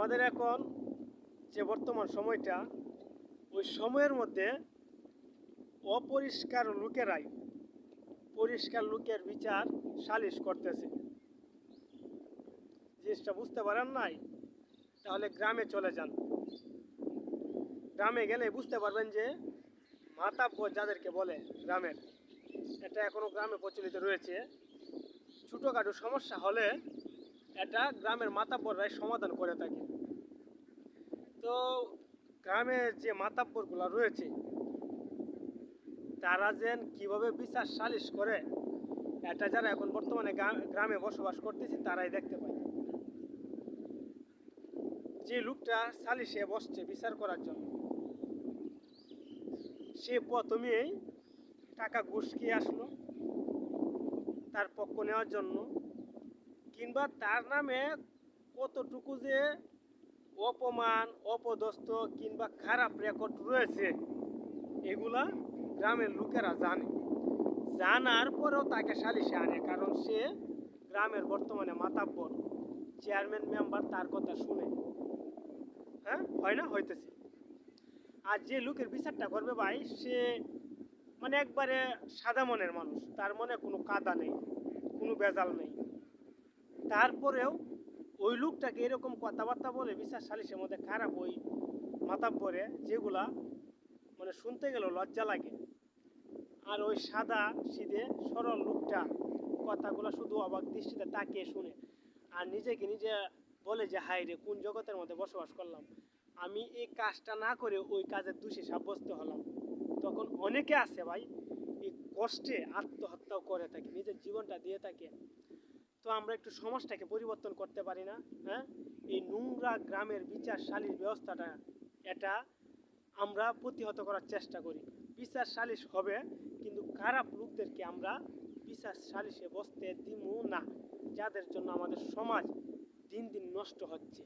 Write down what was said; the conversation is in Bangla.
আমাদের এখন যে বর্তমান সময়টা, ওই সময়ের মধ্যে অপরিষ্কার লোকেরাই পরিষ্কার লোকের বিচার সালিশ করতেছে। জিনিসটা বুঝতে পারেন নাই? তাহলে গ্রামে চলে যান। গ্রামে গেলে বুঝতে পারবেন যে মাতাব্বর যাদেরকে বলে গ্রামের, এটা এখনও গ্রামে প্রচলিত রয়েছে। ছোটোখাটো সমস্যা হলে এটা গ্রামের মাতাব্বররাই সমাধান করে থাকে। তো গ্রামের যে মাতাব্বরগুলো রয়েছে, তারা যেন কীভাবে বিচার সালিশ করে, এটা যারা এখন বর্তমানে গ্রামে বসবাস করতেছে, তারাই দেখতে পায়। যে লোকটা সালিশে বসছে বিচার করার জন্য, সে প্রথমেই টাকা খেয়ে আসলো, তার পক্ষ নেওয়ার জন্য, কিংবা তার নামে কতটুকু যে অপমান, অপদস্থ কিংবা খারাপ রেকর্ড রয়েছে, এগুলা গ্রামের লোকেরা জানে। জানার পরেও তাকে সালিশে আনে, কারণ সে গ্রামের বর্তমানে মাতাব্বর। চেয়ারম্যান মেম্বার তার কথা শুনে। হ্যাঁ? হয় না? হইতেছে। আর যে লোকের বিচারটা করবে ভাই, সে মানে একবারে সাদা মনের মানুষ। তার মনে কোনো কাদা নেই, কোনো বেজাল নেই। তারপরেও ওই লোকটাকে এরকম কথাবার্তা বলে বিচার সালিশের মধ্যে খারাপ ওই মাতাব্বরে যেগুলা মানে শুনতে গেলেও লজ্জা লাগে। আর ওই সাদা সিধে সরল লোকটা কথাগুলো শুধু অবাক দৃষ্টিতে তাকিয়ে শুনে, আর নিজেকে নিজে বলে যে হাই রে, কোন জগতের মধ্যে বসবাস করলাম? আমি এই কাজটা না করে ওই কাজের দোষী সাব্যস্ত হলাম। তখন অনেকে আছে ভাই, এই কষ্টে আত্মহত্যাও করে থাকে, নিজের জীবনটা দিয়ে থাকে। তো আমরা একটু সমাজটাকে পরিবর্তন করতে পারি না হ্যাঁ? এই নোংরা গ্রামের বিচার ব্যবস্থাটা, এটা আমরা প্রতিহত করার চেষ্টা করি। বিচার সালিশ হবে, কিন্তু খারাপ লোকদেরকে আমরা বিচার সালিশে বসতে দিব না, যাদের জন্য আমাদের সমাজ দিন দিন নষ্ট হচ্ছে।